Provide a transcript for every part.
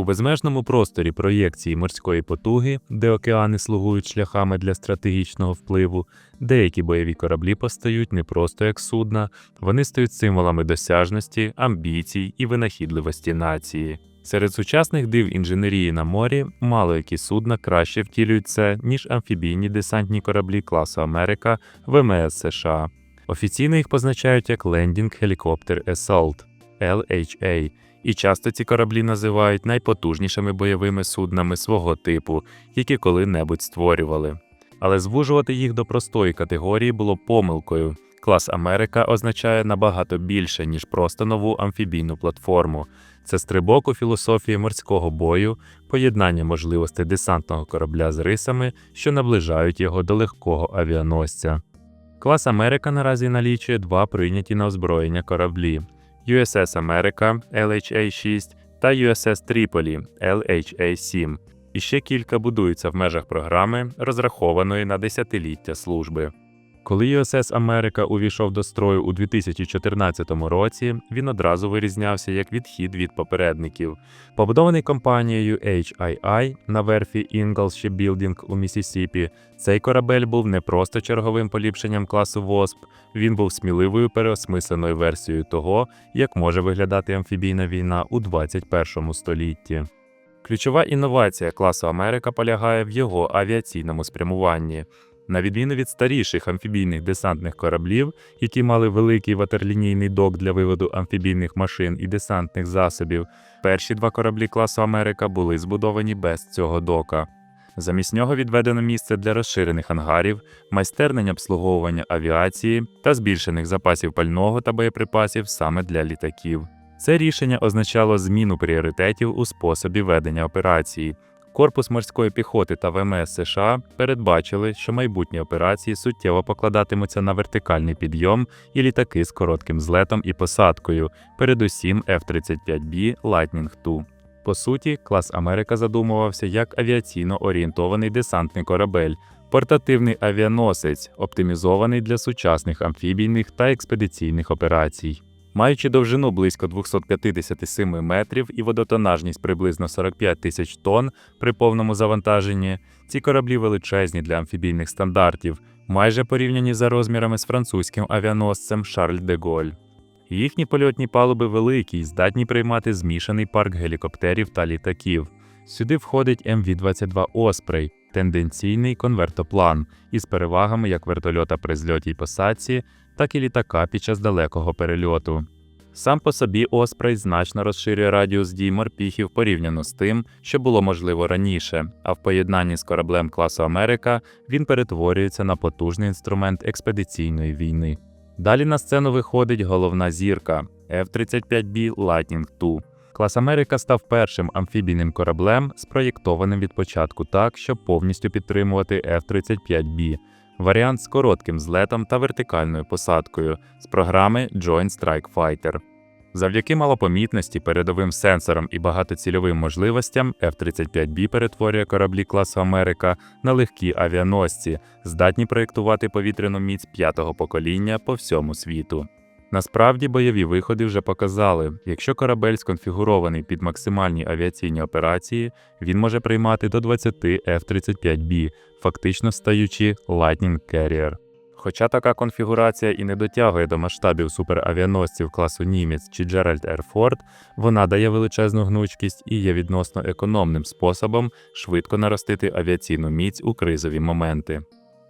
У безмежному просторі проєкції морської потуги, де океани слугують шляхами для стратегічного впливу, деякі бойові кораблі постають не просто як судна, вони стають символами досяжності, амбіцій і винахідливості нації. Серед сучасних див інженерії на морі мало які судна краще втілюють це, ніж амфібійні десантні кораблі класу Америка ВМС США. Офіційно їх позначають як Landing Helicopter Assault LHA, і часто ці кораблі називають найпотужнішими бойовими суднами свого типу, які коли-небудь створювали. Але звужувати їх до простої категорії було помилкою. Клас Америка означає набагато більше, ніж просто нову амфібійну платформу. Це стрибок у філософії морського бою, поєднання можливостей десантного корабля з рисами, що наближають його до легкого авіаносця. Клас Америка наразі налічує два прийняті на озброєння кораблі: USS Америка LHA-6 та USS Tripoli LHA-7. І ще кілька будуються в межах програми, розрахованої на десятиліття служби. Коли USS Америка увійшов до строю у 2014 році, він одразу вирізнявся як відхід від попередників. Побудований компанією HII на верфі Ingalls Shipbuilding у Місісіпі, цей корабель був не просто черговим поліпшенням класу ВОСП, він був сміливою переосмисленою версією того, як може виглядати амфібійна війна у 21 столітті. Ключова інновація класу Америка полягає в його авіаційному спрямуванні. На відміну від старіших амфібійних десантних кораблів, які мали великий ватерлінійний док для виводу амфібійних машин і десантних засобів, перші два кораблі класу Америка були збудовані без цього дока. Замість нього відведено місце для розширених ангарів, майстернень обслуговування авіації та збільшених запасів пального та боєприпасів саме для літаків. Це рішення означало зміну пріоритетів у способі ведення операції. Корпус морської піхоти та ВМС США передбачили, що майбутні операції суттєво покладатимуться на вертикальний підйом і літаки з коротким злетом і посадкою, передусім F-35B Lightning II. По суті, клас Америка задумувався як авіаційно орієнтований десантний корабель, портативний авіаносець, оптимізований для сучасних амфібійних та експедиційних операцій. Маючи довжину близько 257 метрів і водотонажність приблизно 45 тисяч тонн при повному завантаженні, ці кораблі величезні для амфібійних стандартів, майже порівняні за розмірами з французьким авіаносцем Шарль де Голь. Їхні польотні палуби великі і здатні приймати змішаний парк гелікоптерів та літаків. Сюди входить МВ-22 Оспрей, тенденційний конвертоплан із перевагами як вертольота при зльоті й посадці, так і літака під час далекого перельоту. Сам по собі Оспрей значно розширює радіус дій морпіхів порівняно з тим, що було можливо раніше, а в поєднанні з кораблем класу Америка він перетворюється на потужний інструмент експедиційної війни. Далі на сцену виходить головна зірка F-35B Lightning II. Клас Америка став першим амфібійним кораблем, спроєктованим від початку так, щоб повністю підтримувати F-35B, варіант з коротким злетом та вертикальною посадкою з програми Joint Strike Fighter. Завдяки малопомітності, передовим сенсорам і багатоцільовим можливостям F-35B перетворює кораблі класу Америка на легкі авіаносці, здатні проєктувати повітряну міць п'ятого покоління по всьому світу. Насправді бойові виходи вже показали, якщо корабель сконфігурований під максимальні авіаційні операції, він може приймати до 20 F-35B, фактично стаючи Lightning Carrier. Хоча така конфігурація і не дотягує до масштабів суперавіаносців класу Німець чи Джеральд Ерфорд, вона дає величезну гнучкість і є відносно економним способом швидко наростити авіаційну міць у кризові моменти.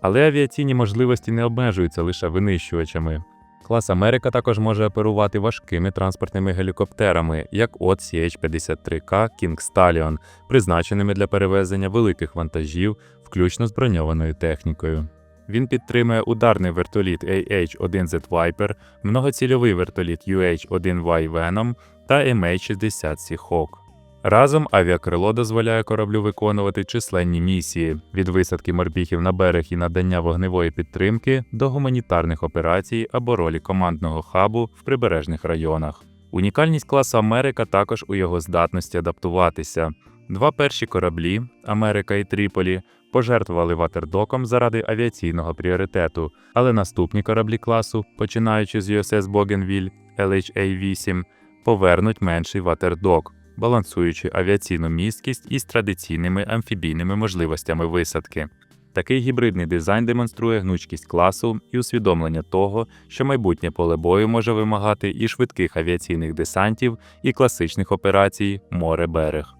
Але авіаційні можливості не обмежуються лише винищувачами. Клас Америка також може оперувати важкими транспортними гелікоптерами, як от CH-53K King Stallion, призначеними для перевезення великих вантажів, включно з броньованою технікою. Він підтримує ударний вертоліт AH-1Z Viper, многоцільовий вертоліт UH-1Y Venom та MH-60 Seahawk. Разом авіакрило дозволяє кораблю виконувати численні місії від висадки морпіхів на берег і надання вогневої підтримки до гуманітарних операцій або ролі командного хабу в прибережних районах. Унікальність класу Америка також у його здатності адаптуватися. Два перші кораблі Америка і Тріполі пожертвували ватердоком заради авіаційного пріоритету, але наступні кораблі класу, починаючи з USS Bougainville LHA-8, повернуть менший ватердок. Балансуючи авіаційну місткість із традиційними амфібійними можливостями висадки. Такий гібридний дизайн демонструє гнучкість класу і усвідомлення того, що майбутнє поле бою може вимагати і швидких авіаційних десантів, і класичних операцій море-берег.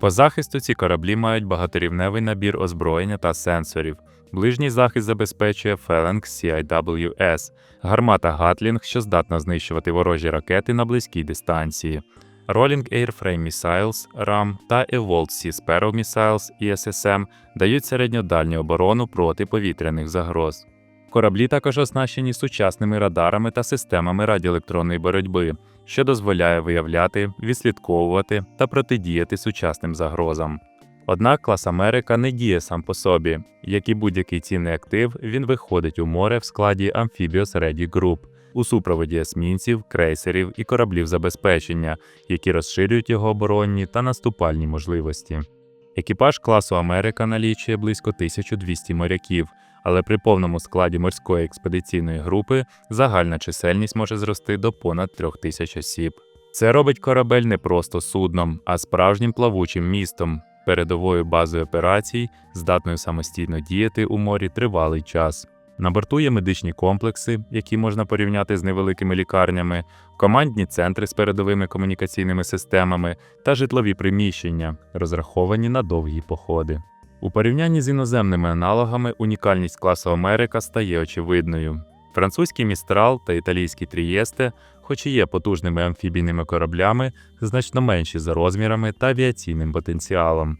По захисту ці кораблі мають багаторівневий набір озброєння та сенсорів. Ближній захист забезпечує Phalanx CIWS, гармата Гатлінг, що здатна знищувати ворожі ракети на близькій дистанції. Rolling Airframe Missiles RAM та Evolved Sea Sparrow Missiles ESSM дають середньодальню оборону проти повітряних загроз. Кораблі також оснащені сучасними радарами та системами радіоелектронної боротьби, що дозволяє виявляти, відслідковувати та протидіяти сучасним загрозам. Однак клас Америка не діє сам по собі. Як і будь-який цінний актив, він виходить у море в складі Amphibious Ready Group у супроводі есмінців, крейсерів і кораблів забезпечення, які розширюють його оборонні та наступальні можливості. Екіпаж класу Америка налічує близько 1200 моряків, але при повному складі морської експедиційної групи загальна чисельність може зрости до понад 3000 осіб. Це робить корабель не просто судном, а справжнім плавучим містом, передовою базою операцій, здатною самостійно діяти у морі тривалий час. На борту є медичні комплекси, які можна порівняти з невеликими лікарнями, командні центри з передовими комунікаційними системами та житлові приміщення, розраховані на довгі походи. У порівнянні з іноземними аналогами унікальність класу Америка стає очевидною. Французький містрал та італійський Трієсте, хоч і є потужними амфібійними кораблями, значно менші за розмірами та авіаційним потенціалом.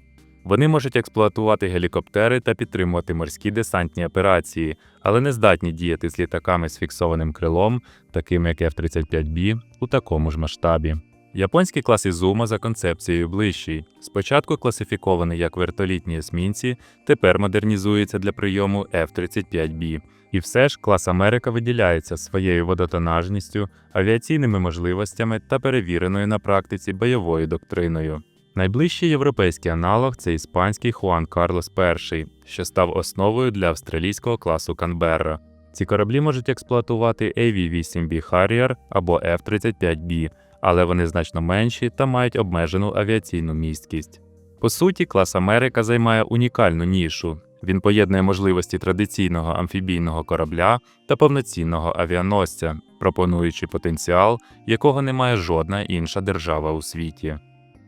Вони можуть експлуатувати гелікоптери та підтримувати морські десантні операції, але не здатні діяти з літаками з фіксованим крилом, такими як F-35B, у такому ж масштабі. Японський клас Ізума за концепцією ближчий. Спочатку класифікований як вертолітні есмінці, тепер модернізується для прийому F-35B. І все ж клас Америка виділяється своєю водотонажністю, авіаційними можливостями та перевіреною на практиці бойовою доктриною. Найближчий європейський аналог це іспанський Хуан Карлос І, що став основою для австралійського класу Канберра. Ці кораблі можуть експлуатувати AV-8B Harrier або F-35B, але вони значно менші та мають обмежену авіаційну місткість. По суті, клас Америка займає унікальну нішу. Він поєднує можливості традиційного амфібійного корабля та повноцінного авіаносця, пропонуючи потенціал, якого не має жодна інша держава у світі.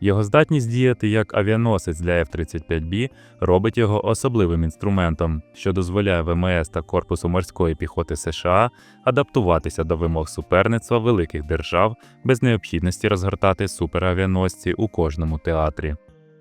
Його здатність діяти як авіаносець для F-35B робить його особливим інструментом, що дозволяє ВМС та Корпусу морської піхоти США адаптуватися до вимог суперництва великих держав без необхідності розгортати суперавіаносці у кожному театрі.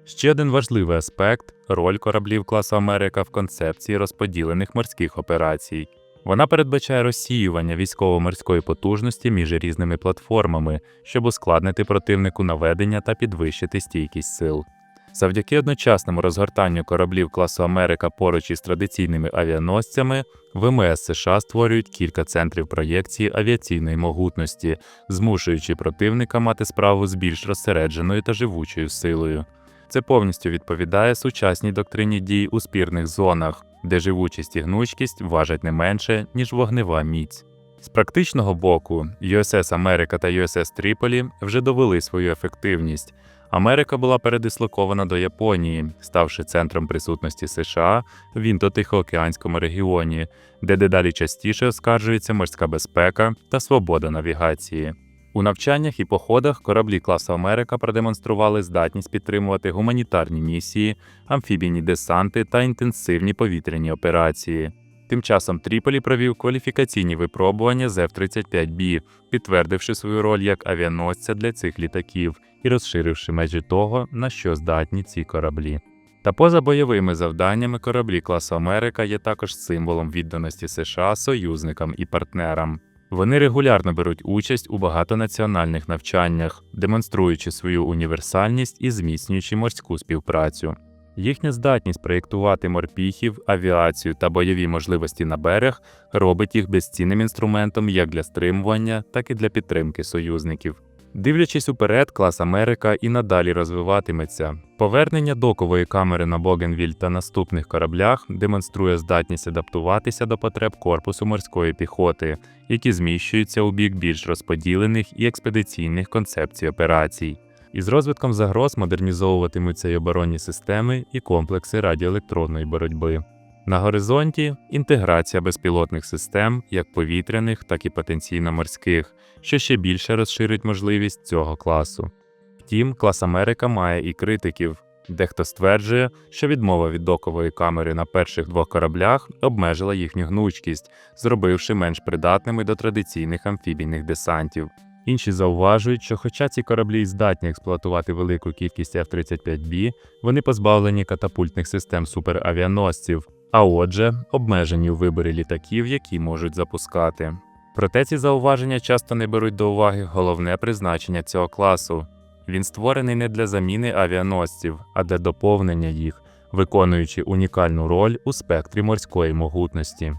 Ще один важливий аспект роль кораблів класу Америка в концепції розподілених морських операцій. Вона передбачає розсіювання військово-морської потужності між різними платформами, щоб ускладнити противнику наведення та підвищити стійкість сил. Завдяки одночасному розгортанню кораблів класу Америка поруч із традиційними авіаносцями, ВМС США створюють кілька центрів проєкції авіаційної могутності, змушуючи противника мати справу з більш розсередженою та живучою силою. Це повністю відповідає сучасній доктрині дій у спірних зонах, де живучість і гнучкість важать не менше, ніж вогнева міць. З практичного боку, USS Америка та USS Тріполі вже довели свою ефективність. Америка була передислокована до Японії, ставши центром присутності США в Індо-Тихоокеанському регіоні, де дедалі частіше оскаржується морська безпека та свобода навігації. У навчаннях і походах кораблі класу Америка продемонстрували здатність підтримувати гуманітарні місії, амфібійні десанти та інтенсивні повітряні операції. Тим часом Тріполі провів кваліфікаційні випробування з F-35B, підтвердивши свою роль як авіаносця для цих літаків і розширивши межі того, на що здатні ці кораблі. Та поза бойовими завданнями кораблі класу Америка є також символом відданості США союзникам і партнерам. Вони регулярно беруть участь у багатонаціональних навчаннях, демонструючи свою універсальність і зміцнюючи морську співпрацю. Їхня здатність проєктувати морпіхів, авіацію та бойові можливості на берег робить їх безцінним інструментом як для стримування, так і для підтримки союзників. Дивлячись уперед, клас Америка і надалі розвиватиметься. Повернення докової камери на Богенвіль та наступних кораблях демонструє здатність адаптуватися до потреб корпусу морської піхоти, які зміщуються у бік більш розподілених і експедиційних концепцій операцій. Із розвитком загроз модернізовуватимуться й оборонні системи і комплекси радіоелектронної боротьби. На горизонті інтеграція безпілотних систем, як повітряних, так і потенційно морських, що ще більше розширить можливість цього класу. Втім, клас Америка має і критиків. Дехто стверджує, що відмова від докової камери на перших двох кораблях обмежила їхню гнучкість, зробивши менш придатними до традиційних амфібійних десантів. Інші зауважують, що хоча ці кораблі здатні експлуатувати велику кількість F-35B, вони позбавлені катапультних систем суперавіаносців, а отже, обмежені у виборі літаків, які можуть запускати. Проте ці зауваження часто не беруть до уваги головне призначення цього класу. Він створений не для заміни авіаносців, а для доповнення їх, виконуючи унікальну роль у спектрі морської могутності.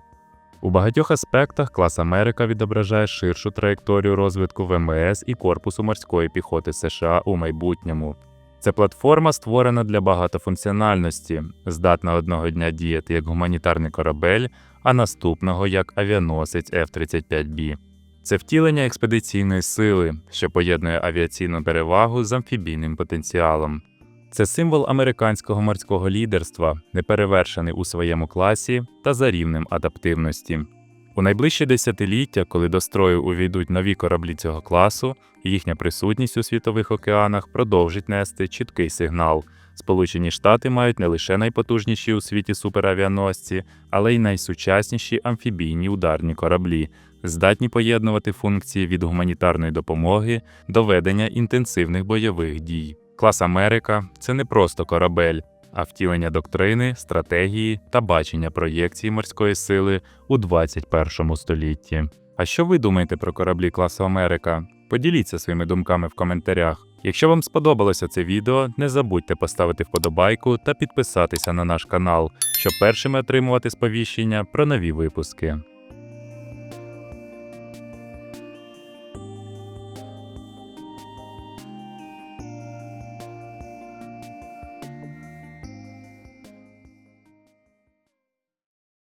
У багатьох аспектах клас Америка відображає ширшу траєкторію розвитку ВМС і корпусу морської піхоти США у майбутньому. Це платформа створена для багатофункціональності, здатна одного дня діяти як гуманітарний корабель, а наступного як авіаносець F-35B. Це втілення експедиційної сили, що поєднує авіаційну перевагу з амфібійним потенціалом. Це символ американського морського лідерства, неперевершений у своєму класі та за рівнем адаптивності. У найближчі десятиліття, коли до строю увійдуть нові кораблі цього класу, їхня присутність у світових океанах продовжить нести чіткий сигнал. Сполучені Штати мають не лише найпотужніші у світі суперавіаносці, але й найсучасніші амфібійні ударні кораблі, здатні поєднувати функції від гуманітарної допомоги до ведення інтенсивних бойових дій. Клас Америка це не просто корабель, а втілення доктрини, стратегії та бачення проєкції морської сили у 21 столітті. А що ви думаєте про кораблі класу Америка? Поділіться своїми думками в коментарях. Якщо вам сподобалося це відео, не забудьте поставити вподобайку та підписатися на наш канал, щоб першими отримувати сповіщення про нові випуски.